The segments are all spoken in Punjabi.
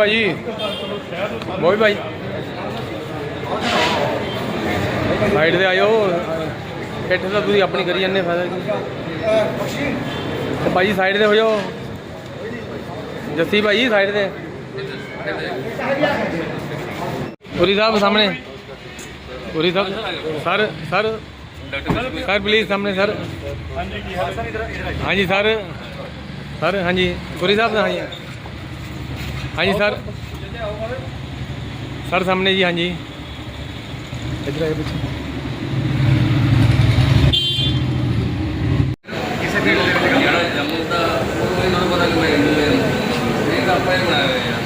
ਭਾਜੀ ਮੋਈ ਭਾਈ। ਸਾਈਡ ਤੇ ਆਇਓ। ਇੱਥੇ ਤਾਂ ਤੁਸੀਂ ਆਪਣੀ ਕਰੀ ਜਾਂਦੇ ਫਾਇਦਾ ਕੀ ਤੇ ਭਾਜੀ ਸਾਈਡ ਤੇ ਹੋ ਜਾਓ। ਜੱਸੀ ਭਾਜੀ ਸਾਈਡ ਤੇ। ਪੁਰੀ ਸਾਹਿਬ ਸਾਹਮਣੇ। Puri Sahib, sir sir. Sir please ਸਾਹਮਣੇ ਸਰ। ਹਾਂਜੀ, ਸਰ। ਸਰ, ਹਾਂਜੀ। ਪੁਰੀ ਸਾਹਿਬ, ਹਾਂਜੀ। ਹਾਂਜੀ ਸਰ। ਸਰ ਸਾਹਮਣੇ ਜੀ ਹਾਂਜੀ। ਇੱਧਰ ਆਏ ਪਿੱਛੇ ਕਿਸੇ ਦੀ ਜਿਹੜਾ ਜੰਮੂ ਦਾ ਉਹ ਇਹਨਾਂ ਨੂੰ ਪਤਾ ਕਿ ਮੈਂ ਹਿੰਦੂ ਹਾਂ ਇਹ ਤਾਂ ਆਪਾਂ ਹੀ ਬਣਾਇਆ ਹੋਇਆ ਯਾਰ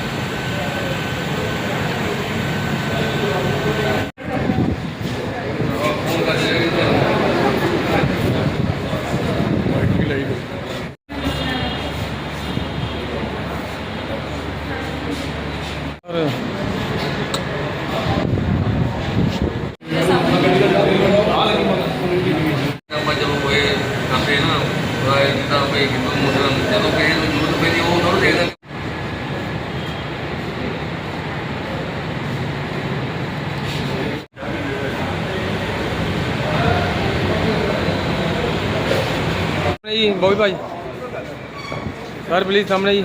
ਫੋਨ ਕਰ ਜਿਹੜੇ ਸਰ ਆਪਾਂ ਜਦੋਂ ਕੋਈ ਕਰਦੇ ਨਾ ਰਾਏ ਜਿੱਦਾਂ ਕੋਈ ਹਿੰਦੂ ਮੁਸਲਮਾਨ ਜਦੋਂ ਕਿਸੇ ਨੂੰ ਜ਼ਰੂਰਤ ਪੈਂਦੀ ਉਹ ਉਹਨਾਂ ਨੂੰ ਦੇ ਦਿੰਦੇ ਸਾਹਮਣੇ ਭਾਈ। ਸਰ ਪਲੀਜ਼ ਸਾਹਮਣੇ ਜੀ।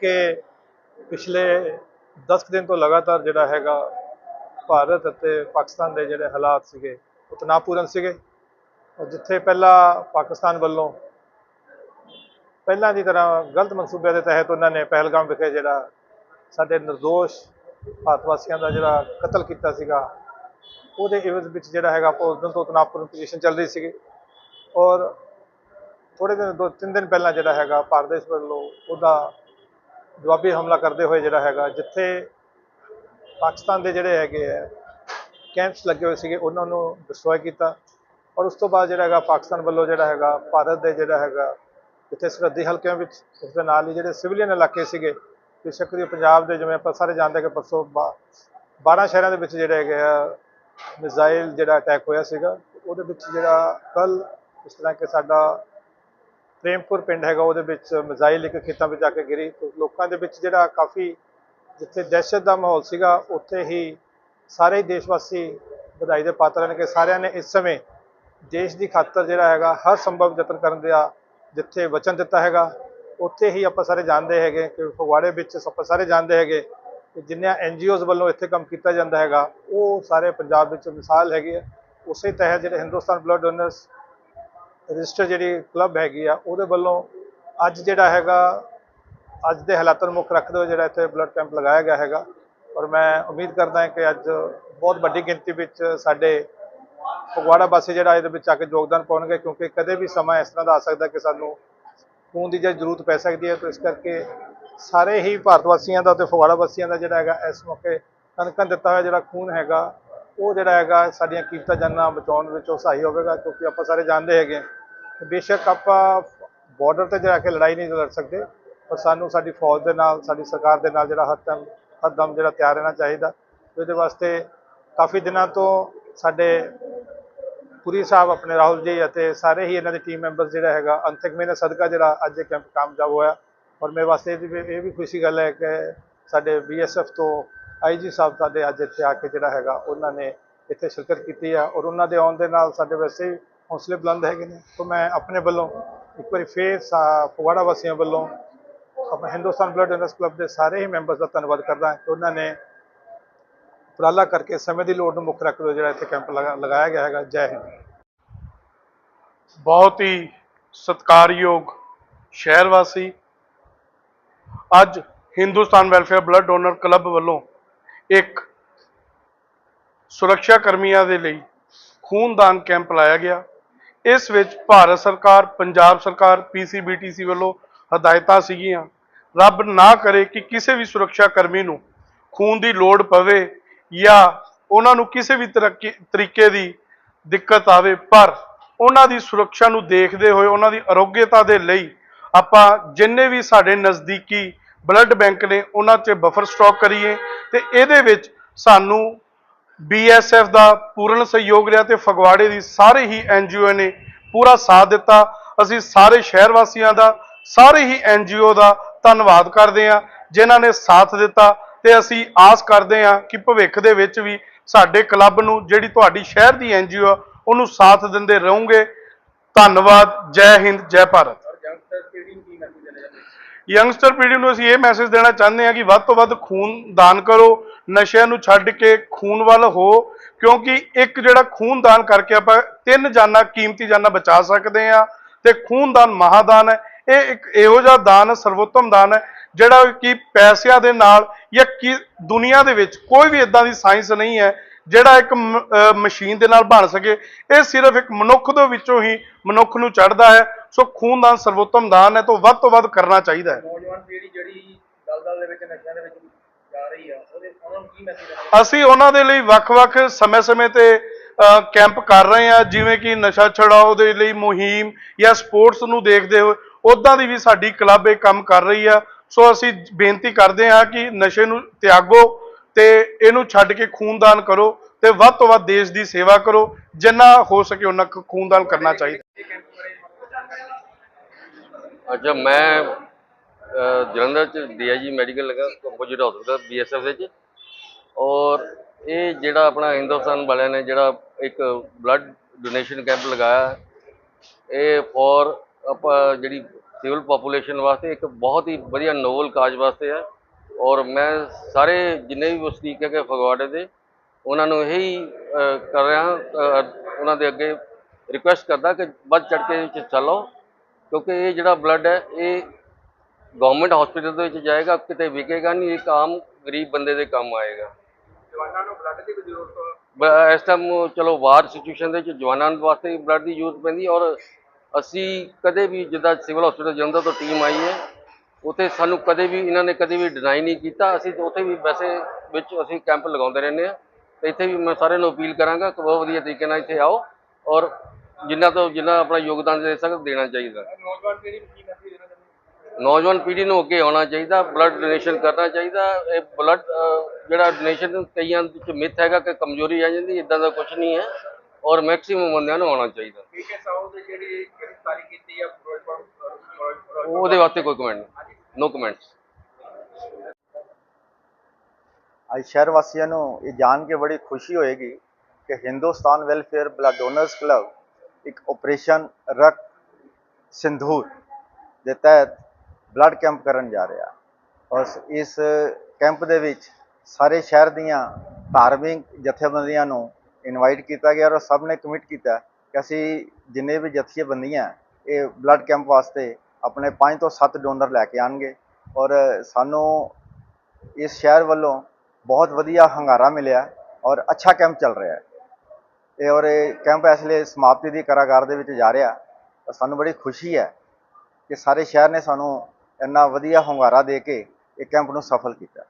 ਕਿ ਪਿਛਲੇ 10 ਕੁ ਦਿਨ ਤੋਂ ਲਗਾਤਾਰ ਜਿਹੜਾ ਹੈਗਾ ਭਾਰਤ ਅਤੇ ਪਾਕਿਸਤਾਨ ਦੇ ਜਿਹੜੇ ਹਾਲਾਤ ਸੀਗੇ, ਉਹ ਤਣਾਅਪੂਰਨ ਸੀਗੇ। ਔਰ ਜਿੱਥੇ ਪਹਿਲਾਂ ਪਾਕਿਸਤਾਨ ਵੱਲੋਂ ਪਹਿਲਾਂ ਦੀ ਤਰ੍ਹਾਂ ਗਲਤ ਮਨਸੂਬਿਆਂ ਦੇ ਤਹਿਤ ਉਹਨਾਂ ਨੇ ਪਹਿਲਗਾਮ ਵਿਖੇ ਜਿਹੜਾ ਸਾਡੇ ਨਿਰਦੋਸ਼ ਭਾਰਤ ਵਾਸੀਆਂ ਦਾ ਜਿਹੜਾ ਕਤਲ ਕੀਤਾ ਸੀਗਾ, ਉਹਦੇ ਇਵਜ਼ ਵਿੱਚ ਜਿਹੜਾ ਹੈਗਾ ਆਪਾਂ ਉਸ ਦਿਨ ਤੋਂ ਤਣਾਅਪੂਰਨ ਪੋਜੀਸ਼ਨ ਚੱਲ ਰਹੀ ਸੀਗੀ। ਔਰ ਥੋੜੇ ਦਿਨ, ਦੋ ਤਿੰਨ ਦਿਨ ਪਹਿਲਾਂ ਜਿਹੜਾ ਹੈਗਾ ਭਾਰਤ ਦੇਸ਼ ਵੱਲੋਂ ਉਹਦਾ ਜਵਾਬੀ ਹਮਲਾ ਕਰਦੇ ਹੋਏ ਜਿਹੜਾ ਹੈਗਾ, ਜਿੱਥੇ ਪਾਕਿਸਤਾਨ ਦੇ ਜਿਹੜੇ ਹੈਗੇ ਆ ਕੈਂਪਸ ਲੱਗੇ ਹੋਏ ਸੀਗੇ, ਉਹਨਾਂ ਨੂੰ ਡਿਸਟਰੋਏ ਕੀਤਾ। ਔਰ ਉਸ ਤੋਂ ਬਾਅਦ ਜਿਹੜਾ ਹੈਗਾ ਪਾਕਿਸਤਾਨ ਵੱਲੋਂ ਜਿਹੜਾ ਹੈਗਾ, ਭਾਰਤ ਦੇ ਜਿਹੜਾ ਹੈਗਾ, ਜਿੱਥੇ ਸਰਹੱਦੀ ਹਲਕਿਆਂ ਵਿੱਚ, ਉਸ ਦੇ ਨਾਲ ਹੀ ਜਿਹੜੇ ਸਿਵਲੀਅਨ ਇਲਾਕੇ ਸੀਗੇ ਬੇਸ਼ੱਕ ਦੀ ਪੰਜਾਬ ਦੇ ਜਿਵੇਂ ਆਪਾਂ ਸਾਰੇ ਜਾਣਦੇ ਕਿ ਪਰਸੋਂ ਬਾ- 12 ਸ਼ਹਿਰਾਂ ਦੇ ਵਿੱਚ ਜਿਹੜੇ ਹੈਗੇ ਆ, ਮਿਜ਼ਾਈਲ ਜਿਹੜਾ ਅਟੈਕ ਹੋਇਆ ਸੀਗਾ, ਉਹਦੇ ਵਿੱਚ ਜਿਹੜਾ ਕੱਲ ਇਸ ਤਰ੍ਹਾਂ ਕਿ ਸਾਡਾ ਪ੍ਰੇਮਪੁਰ ਪਿੰਡ ਹੈਗਾ, ਉਹਦੇ ਵਿੱਚ ਮਿਜ਼ਾਈਲ ਇੱਕ ਖੇਤਾਂ ਵਿੱਚ ਜਾ ਕੇ ਗਿਰੀ ਲੋਕਾਂ ਦੇ ਵਿੱਚ ਜਿਹੜਾ ਕਾਫੀ ਜਿੱਥੇ ਦਹਿਸ਼ਤ ਦਾ ਮਾਹੌਲ ਸੀਗਾ, ਉੱਥੇ ਹੀ ਸਾਰੇ ਹੀ ਦੇਸ਼ ਵਾਸੀ ਵਧਾਈ ਦੇ ਪਾਤਰ ਨੇ ਕਿ ਸਾਰਿਆਂ ਨੇ ਇਸ ਸਮੇਂ ਦੇਸ਼ ਦੀ ਖਾਤਰ ਜਿਹੜਾ ਹੈਗਾ, ਹਰ ਸੰਭਵ ਯਤਨ ਕਰਨ ਦਾ ਜਿੱਥੇ ਵਚਨ ਦਿੱਤਾ ਹੈਗਾ। ਉੱਥੇ ਹੀ ਆਪਾਂ ਸਾਰੇ ਜਾਣਦੇ ਹੈਗੇ ਕਿ ਫਗਵਾੜੇ ਵਿੱਚ ਆਪਾਂ ਸਾਰੇ ਜਾਣਦੇ ਹੈਗੇ ਕਿ ਜਿੰਨੀਆਂ ਐਨਜੀਓਜ਼ ਵੱਲੋਂ ਇੱਥੇ ਕੰਮ ਕੀਤਾ ਜਾਂਦਾ ਹੈਗਾ, ਉਹ ਸਾਰੇ ਪੰਜਾਬ ਵਿੱਚ ਮਿਸਾਲ ਹੈਗੀ ਹੈ ਉਸੇ ਤਹਿਤ ਜਿਹੜੇ ਹਿੰਦੁਸਤਾਨ ਬਲੱਡ ਡੋਨਰਸ ਰਜਿਸਟਰ ਜਿਹੜੀ ਕਲੱਬ ਹੈਗੀ ਆ, ਉਹਦੇ ਵੱਲੋਂ ਅੱਜ ਜਿਹੜਾ ਹੈਗਾ, ਅੱਜ ਦੇ ਹਾਲਾਤਾਂ ਨੂੰ ਮੁੱਖ ਰੱਖਦੇ ਹੋਏ ਜਿਹੜਾ ਇੱਥੇ ਬਲੱਡ ਕੈਂਪ ਲਗਾਇਆ ਗਿਆ ਹੈਗਾ। ਔਰ ਮੈਂ ਉਮੀਦ ਕਰਦਾ ਹਾਂ ਕਿ ਅੱਜ ਬਹੁਤ ਵੱਡੀ ਗਿਣਤੀ ਵਿੱਚ ਸਾਡੇ ਫਗਵਾੜਾ ਵਾਸੀ ਜਿਹੜਾ ਇਹਦੇ ਵਿੱਚ ਆ ਕੇ ਯੋਗਦਾਨ ਪਾਉਣਗੇ, ਕਿਉਂਕਿ ਕਦੇ ਵੀ ਸਮਾਂ ਇਸ ਤਰ੍ਹਾਂ ਦਾ ਆ ਸਕਦਾ ਕਿ ਸਾਨੂੰ ਖੂਨ ਦੀ ਜੇ ਜ਼ਰੂਰਤ ਪੈ ਸਕਦੀ ਹੈ, ਤਾਂ ਇਸ ਕਰਕੇ ਸਾਰੇ ਹੀ ਭਾਰਤ ਵਾਸੀਆਂ ਦਾ ਤੇ ਫਗਵਾੜਾ ਵਾਸੀਆਂ ਦਾ ਜਿਹੜਾ ਹੈਗਾ, ਇਸ ਮੌਕੇ ਕਣਕਣ ਦਿੱਤਾ ਹੋਇਆ ਜਿਹੜਾ ਖੂਨ ਹੈਗਾ, ਉਹ ਜਿਹੜਾ ਹੈਗਾ, ਸਾਡੀਆਂ ਕੀਮਤਾਂ ਜਾਨਾਂ ਬਚਾਉਣ ਵਿੱਚ ਉਹ ਸਹਾਈ ਹੋਵੇਗਾ, ਕਿਉਂਕਿ ਆਪਾਂ ਸਾਰੇ ਜਾਣਦੇ ਹੈਗੇ ਹਾਂ ਬੇਸ਼ੱਕ ਆਪਾਂ ਬਾਰਡਰ ਤੇ ਜਾ ਕੇ ਲੜਾਈ ਨਹੀਂ ਲੜ ਸਕਦੇ, ਪਰ ਸਾਨੂੰ ਸਾਡੀ ਫੌਜ ਦੇ ਨਾਲ, ਸਾਡੀ ਸਰਕਾਰ ਦੇ ਨਾਲ ਜਿਹੜਾ ਹਰ ਟਾਈਮ, ਹਰ ਦਮ ਜਿਹੜਾ ਤਿਆਰ ਰਹਿਣਾ ਚਾਹੀਦਾ। ਇਹਦੇ ਵਾਸਤੇ ਕਾਫੀ ਦਿਨਾਂ ਤੋਂ ਸਾਡੇ ਪੁਰੀ ਸਾਹਿਬ, ਆਪਣੇ ਰਾਹੁਲ ਜੀ ਅਤੇ ਸਾਰੇ ਹੀ ਇਹਨਾਂ ਦੇ ਟੀਮ ਮੈਂਬਰਸ ਜਿਹੜਾ ਹੈਗਾ ਅੰਤਿਕ ਮਿਹਨਤ ਸਦਕਾ ਜਿਹੜਾ ਅੱਜ ਇਹ ਕੈਂਪ ਕਾਮਯਾਬ ਹੋਇਆ। ਔਰ ਮੇਰੇ ਵਾਸਤੇ ਇਹਦੀ ਇਹ ਵੀ ਖੁਸ਼ੀ ਗੱਲ ਹੈ ਕਿ ਸਾਡੇ ਬੀਐਸਐਫ ਤੋਂ ਆਈਜੀ ਸਾਹਿਬ ਸਾਡੇ ਅੱਜ ਇੱਥੇ ਆ ਕੇ ਜਿਹੜਾ ਹੈਗਾ, ਉਹਨਾਂ ਨੇ ਇੱਥੇ ਸ਼ਿਰਕਤ ਕੀਤੀ ਆ ਔਰ ਉਹਨਾਂ ਦੇ ਆਉਣ ਦੇ ਨਾਲ ਸਾਡੇ ਵੈਸੇ ਹੀ ਹੌਸਲੇ ਬੁਲੰਦ ਹੈਗੇ ਨੇ। ਤਾਂ ਮੈਂ ਆਪਣੇ ਵੱਲੋਂ ਇੱਕ ਵਾਰੀ ਫੇਰ ਸਾ- ਫਗਵਾੜਾ ਵਾਸੀਆਂ ਵੱਲੋਂ ਆਪਣੇ ਹਿੰਦੁਸਤਾਨ ਬਲੱਡ ਡੋਨਰਸ ਕਲੱਬ ਦੇ ਸਾਰੇ ਹੀ ਮੈਂਬਰਸ ਦਾ ਧੰਨਵਾਦ ਕਰਦਾ ਕਿ ਉਹਨਾਂ ਨੇ ਉਪਰਾਲਾ ਕਰਕੇ ਸਮੇਂ ਦੀ ਲੋੜ ਨੂੰ ਮੁੱਖ ਰੱਖਦੇ ਹੋਏ ਜਿਹੜਾ ਇੱਥੇ ਕੈਂਪ ਲਗਾ- ਲਗਾਇਆ ਗਿਆ ਹੈਗਾ, ਜੈ ਹਿੰਦ। ਬਹੁਤ ਹੀ ਸਤਿਕਾਰਯੋਗ ਸ਼ਹਿਰ ਵਾਸੀ ਅੱਜ Hindustan welfare blood donor club ਵੱਲੋਂ ਇੱਕ ਸੁਰੱਖਿਆ ਕਰਮੀਆਂ ਦੇ ਲਈ ਖੂਨਦਾਨ ਕੈਂਪ ਲਾਇਆ ਗਿਆ। ਇਸ ਵਿੱਚ ਭਾਰਤ ਸਰਕਾਰ, ਪੰਜਾਬ ਸਰਕਾਰ ਪੀਸੀਬੀਟੀਸੀ ਵੱਲੋਂ ਹਦਾਇਤਾਂ ਸੀਗੀਆਂ। ਰੱਬ ਨਾ ਕਰੇ ਕਿ ਕਿਸੇ ਵੀ ਸੁਰੱਖਿਆ ਕਰਮੀ ਨੂੰ ਖੂਨ ਦੀ ਲੋੜ ਪਵੇ ਜਾਂ ਉਹਨਾਂ ਨੂੰ ਕਿਸੇ ਵੀ ਤਰੱਕੀ- ਤਰੀਕੇ ਦੀ ਦਿੱਕਤ ਆਵੇ, ਪਰ ਉਹਨਾਂ ਦੀ ਸੁਰੱਖਿਆ ਨੂੰ ਦੇਖਦੇ ਹੋਏ, ਉਹਨਾਂ ਦੀ ਆਰੋਗਯਤਾ ਦੇ ਲਈ ਆਪਾਂ ਜਿੰਨੇ ਵੀ ਸਾਡੇ ਨਜ਼ਦੀਕੀ ਬਲੱਡ ਬੈਂਕ ਨੇ, ਉਹਨਾਂ 'ਚ ਬਫਰ ਸਟਾਕ ਕਰੀਏ ਤੇ ਇਹਦੇ ਵਿੱਚ ਸਾਨੂੰ ਬੀਐਸਐਫ ਦਾ ਪੂਰਨ ਸਹਿਯੋਗ ਰਿਹਾ ਤੇ ਫਗਵਾੜੇ ਦੀ ਸਾਰੇ ਹੀ ਐਨਜੀਓ ਨੇ ਪੂਰਾ ਸਾਥ ਦਿੱਤਾ। ਅਸੀਂ ਸਾਰੇ ਸ਼ਹਿਰ ਵਾਸੀਆਂ ਦਾ, ਸਾਰੇ ਹੀ ਐਨਜੀਓ ਦਾ ਧੰਨਵਾਦ ਕਰਦੇ ਹਾਂ, ਜਿਨ੍ਹਾਂ ਨੇ ਸਾਥ ਦਿੱਤਾ। ਤੇ ਅਸੀਂ ਆਸ ਕਰਦੇ ਹਾਂ ਕਿ ਭਵਿੱਖ ਦੇ ਵਿੱਚ ਵੀ ਸਾਡੇ ਕਲੱਬ ਨੂੰ ਜਿਹੜੀ ਤੁਹਾਡੀ ਸ਼ਹਿਰ ਦੀ ਐਨਜੀਓ ਆ ਉਹਨੂੰ ਸਾਥ ਦਿੰਦੇ ਰਹੋਗੇ। ਧੰਨਵਾਦ ਜੈ ਹਿੰਦ ਜੈ ਭਾਰਤ। ਯੰਗਸਟਰ ਪੀੜ੍ਹੀ ਨੂੰ ਅਸੀਂ ਇਹ ਮੈਸੇਜ ਦੇਣਾ ਚਾਹੁੰਦੇ ਹਾਂ ਕਿ ਵੱਧ ਤੋਂ ਵੱਧ ਖੂਨ ਦਾਨ ਕਰੋ ਨਸ਼ਿਆਂ ਨੂੰ ਛੱਡ ਕੇ ਖੂਨ ਵੱਲ ਹੋ ਕਿਉਂਕਿ ਇੱਕ ਜਿਹੜਾ ਖੂਨ ਦਾਨ ਕਰਕੇ ਆਪਾਂ ਤਿੰਨ ਜਾਨਾਂ ਕੀਮਤੀ ਜਾਨਾਂ ਬਚਾ ਸਕਦੇ ਹਾਂ ਤੇ ਖੂਨਦਾਨ ਮਹਾਦਾਨ ਹੈ। ਇਹ ਇੱਕ ਇਹੋ ਜਿਹਾ ਦਾਨ ਸਰਵੋਤਮ ਦਾਨ ਹੈ ਜਿਹੜਾ ਕਿ ਪੈਸਿਆਂ ਦੇ ਨਾਲ ਜਾਂ ਕੀ ਦੁਨੀਆ ਦੇ ਵਿੱਚ ਕੋਈ ਵੀ ਇਦਾਂ ਦੀ ਸਾਇੰਸ ਨਹੀਂ ਹੈ ਜਿਹੜਾ ਇੱਕ ਮਸ਼ੀਨ ਦੇ ਨਾਲ ਬਣ ਸਕੇ। ਇਹ ਸਿਰਫ ਇੱਕ ਮਨੁੱਖ ਦੇ ਵਿੱਚੋਂ ਹੀ ਮਨੁੱਖ ਨੂੰ ਚੜਦਾ ਹੈ। ਸੋ ਖੂਨਦਾਨ ਸਰਵੋਤਮ ਦਾਨ ਹੈ ਤੋਂ ਵੱਧ ਤੋਂ ਵੱਧ ਕਰਨਾ ਚਾਹੀਦਾ ਹੈ। ਨੌਜਵਾਨ ਪੀੜ੍ਹੀ ਜਿਹੜੀ ਦਲਦਲ ਦੇ ਵਿੱਚ ਨਸ਼ਿਆਂ ਦੇ ਵਿੱਚ ਜਾ ਰਹੀ ਆ ਉਹਦੇ ਉਹਨਾਂ ਨੂੰ ਕੀ ਮੈਸੇਜ ਅਸੀਂ ਉਹਨਾਂ ਦੇ ਲਈ ਵੱਖ-ਵੱਖ ਸਮੇਂ-ਸਮੇਂ ਤੇ ਕੈਂਪ ਕਰ ਰਹੇ ਹਾਂ ਜਿਵੇਂ ਕਿ ਨਸ਼ਾ ਛਡਾਓ ਦੇ ਲਈ ਮੁਹਿੰਮ ਜਾਂ ਸਪੋਰਟਸ ਨੂੰ ਦੇਖਦੇ ਹੋਏ। ਉਦਾਂ ਦੀ ਵੀ ਸਾਡੀ ਕਲੱਬ ਇਹ ਕੰਮ ਕਰ ਰਹੀ ਆ। ਸੋ ਅਸੀਂ ਬੇਨਤੀ ਕਰਦੇ ਹਾਂ ਕਿ ਨਸ਼ੇ ਨੂੰ ਤਿਆਗੋ ਤੇ ਇਹਨੂੰ ਛੱਡ ਕੇ ਖੂਨਦਾਨ ਕਰੋ ਤੇ ਵੱਧ ਤੋਂ ਵੱਧ ਦੇਸ਼ ਦੀ ਸੇਵਾ ਕਰੋ, ਜਿੰਨਾ ਹੋ ਸਕੇ ਉਹਨਾਂ ਕੁ ਖੂਨਦਾਨ ਕਰਨਾ ਚਾਹੀਦਾ। ਅੱਛਾ, ਮੈਂ ਜਲੰਧਰ ਚ ਡੀਆਈਜੀ ਮੈਡੀਕਲ ਲਗਾ ਕੰਪੋਜ਼ਿਟ ਹਸਪਤਾਲ, ਬੀਐਸਐਫ ਦੇ ਚ ਔਰ ਇਹ ਜਿਹੜਾ ਆਪਣਾ ਹਿੰਦੁਸਤਾਨ ਵਾਲਿਆਂ ਨੇ ਜਿਹੜਾ ਇੱਕ ਬਲੱਡ ਡੋਨੇਸ਼ਨ ਕੈਂਪ ਲਗਾਇਆ, ਇਹ ਫੋਰ ਆਪਾਂ ਜਿਹੜੀ ਸਿਵਲ ਪੋਪੂਲੇਸ਼ਨ ਵਾਸਤੇ ਇੱਕ ਬਹੁਤ ਹੀ ਵਧੀਆ ਨੋਬਲ ਕਾਜ ਵਾਸਤੇ ਹੈ। ਔਰ ਮੈਂ ਸਾਰੇ ਜਿੰਨੇ ਵੀ ਵਸਨੀਕ ਹੈਗੇ ਫਗਵਾੜੇ ਦੇ ਉਹਨਾਂ ਨੂੰ ਇਹੀ ਕਰ ਰਿਹਾ ਉਹਨਾਂ ਦੇ ਅੱਗੇ ਰਿਕੁਐਸਟ ਕਰਦਾ ਕਿ ਵੱਧ ਚੜ ਕੇ ਇਹ 'ਚ ਚੱਲੋ ਕਿਉਂਕਿ ਇਹ ਜਿਹੜਾ ਬਲੱਡ ਹੈ ਇਹ ਗਵਰਨਮੈਂਟ ਹਸਪੀਟਲ ਦੇ ਵਿੱਚ ਜਾਏਗਾ ਕਿਤੇ ਵਿਕੇਗਾ ਨਹੀਂ ਇੱਕ ਆਮ ਗਰੀਬ ਬੰਦੇ ਦੇ ਕੰਮ ਆਏਗਾ। ਜਵਾਨਾਂ ਨੂੰ ਬਲੱਡ ਦੀ ਜ਼ਰੂਰਤ ਇਸ ਟਾਈਮ ਚਲੋ ਵਾਰ ਸਿਚੁਏਸ਼ਨ ਦੇ ਵਿੱਚ ਜਵਾਨਾਂ ਵਾਸਤੇ ਬਲੱਡ ਦੀ ਜ਼ਰੂਰਤ ਪੈਂਦੀ ਔਰ ਅਸੀਂ ਕਦੇ ਵੀ ਜਿੱਦਾਂ ਸਿਵਲ ਹਸਪੀਟਲ ਜਲੰਧਰ ਤੋਂ ਟੀਮ ਆਈ ਹੈ ਉੱਥੇ ਸਾਨੂੰ ਕਦੇ ਵੀ ਇਹਨਾਂ ਨੇ ਕਦੇ ਵੀ ਡਿਨਾਈ ਨਹੀਂ ਕੀਤਾ। ਅਸੀਂ ਉੱਥੇ ਵੀ ਵੈਸੇ ਵਿੱਚ ਅਸੀਂ ਕੈਂਪ ਲਗਾਉਂਦੇ ਰਹਿੰਦੇ ਹਾਂ। ਤੇ ਇੱਥੇ ਵੀ ਮੈਂ ਸਾਰਿਆਂ ਨੂੰ ਅਪੀਲ ਕਰਾਂਗਾ ਕਿ ਬਹੁਤ ਵਧੀਆ ਤਰੀਕੇ ਨਾਲ ਇੱਥੇ ਆਓ ਔਰ ਜਿੰਨਾ ਤੋਂ ਜਿੰਨਾ ਆਪਣਾ ਯੋਗਦਾਨ ਦੇ ਸਕਦੇ ਦੇਣਾ ਚਾਹੀਦਾ। ਨੌਜਵਾਨ ਪੀੜ੍ਹੀ ਨੂੰ ਕੀ ਮੈਸੇਜ ਦੇਣਾ ਚਾਹੁੰਦੇ ਨੌਜਵਾਨ ਪੀੜ੍ਹੀ ਨੂੰ ਅੱਗੇ ਆਉਣਾ ਚਾਹੀਦਾ ਬਲੱਡ ਡੋਨੇਸ਼ਨ ਕਰਨਾ ਚਾਹੀਦਾ। ਇਹ ਬਲੱਡ ਜਿਹੜਾ ਡੋਨੇਸ਼ਨ ਕਈਆਂ ਵਿੱਚ ਮਿੱਥ ਹੈਗਾ ਕਿ ਕਮਜ਼ੋਰੀ ਆ ਜਾਂਦੀ ਇਦਾਂ ਦਾ ਕੁਝ ਨਹੀਂ ਹੈ। ਔਰ ਮੈਕਸਿਮਮ ਬੰਦਿਆਂ ਨੂੰ ਆਉਣਾ ਚਾਹੀਦਾ। ਪੀਕੇ ਸਾਹੂ ਦੀ ਜਿਹੜੀ ਗ੍ਰਿਫਤਾਰੀ ਕੀਤੀ ਆ ਫਿਰੋਜ਼ਪੁਰ ਉਹਦੇ ਵਾਸਤੇ ਕੋਈ ਕਮੈਂਟ ਨਹੀਂ। ਨੋ ਕਮੈਂਟਸ ਅੱਜ ਸ਼ਹਿਰ ਵਾਸੀਆਂ ਨੂੰ ਇਹ ਜਾਣ ਕੇ ਬੜੀ ਖੁਸ਼ੀ ਹੋਏਗੀ ਕਿ Hindustan welfare blood donors club ਇੱਕ ਆਪਰੇਸ਼ਨ ਰਕਤ ਸਿੰਧੂਰ ਦੇ ਤਹਿਤ ਬਲੱਡ ਕੈਂਪ ਕਰਨ ਜਾ ਰਿਹਾ। ਔਰ ਇਸ ਕੈਂਪ ਦੇ ਵਿੱਚ ਸਾਰੇ ਸ਼ਹਿਰ ਦੀਆਂ ਧਾਰਮਿਕ ਜਥੇਬੰਦੀਆਂ ਨੂੰ ਇਨਵਾਈਟ ਕੀਤਾ ਗਿਆ ਔਰ ਸਭ ਨੇ ਕਮਿਟ ਕੀਤਾ ਕਿ ਅਸੀਂ ਜਿੰਨੇ ਵੀ ਜਥੇਬੰਦੀਆਂ, ਇਹ ਬਲੱਡ ਕੈਂਪ ਵਾਸਤੇ ਆਪਣੇ 5 ਤੋਂ 7 ਡੋਨਰ ਲੈ ਕੇ ਆਣਗੇ ਔਰ ਸਾਨੂੰ ਇਸ ਸ਼ਹਿਰ ਵੱਲੋਂ ਬਹੁਤ ਵਧੀਆ ਹੰਗਾਰਾ ਮਿਲਿਆ ਔਰ ਅੱਛਾ ਕੈਂਪ ਚੱਲ ਰਿਹਾ ਹੈ। ਇਹ ਔਰ ਇਹ ਕੈਂਪ ਇਸ ਲਈ ਸਮਾਪਤੀ ਦੀ ਕਾਰਾਗਾਰ ਦੇ ਵਿੱਚ ਜਾ ਰਿਹਾ। ਔਰ ਸਾਨੂੰ ਬੜੀ ਖੁਸ਼ੀ ਹੈ ਕਿ ਸਾਰੇ ਸ਼ਹਿਰ ਨੇ ਸਾਨੂੰ ਇੰਨਾ ਵਧੀਆ ਹੰਗਾਰਾ ਦੇ ਕੇ ਇਹ ਕੈਂਪ ਨੂੰ ਸਫਲ ਕੀਤਾ।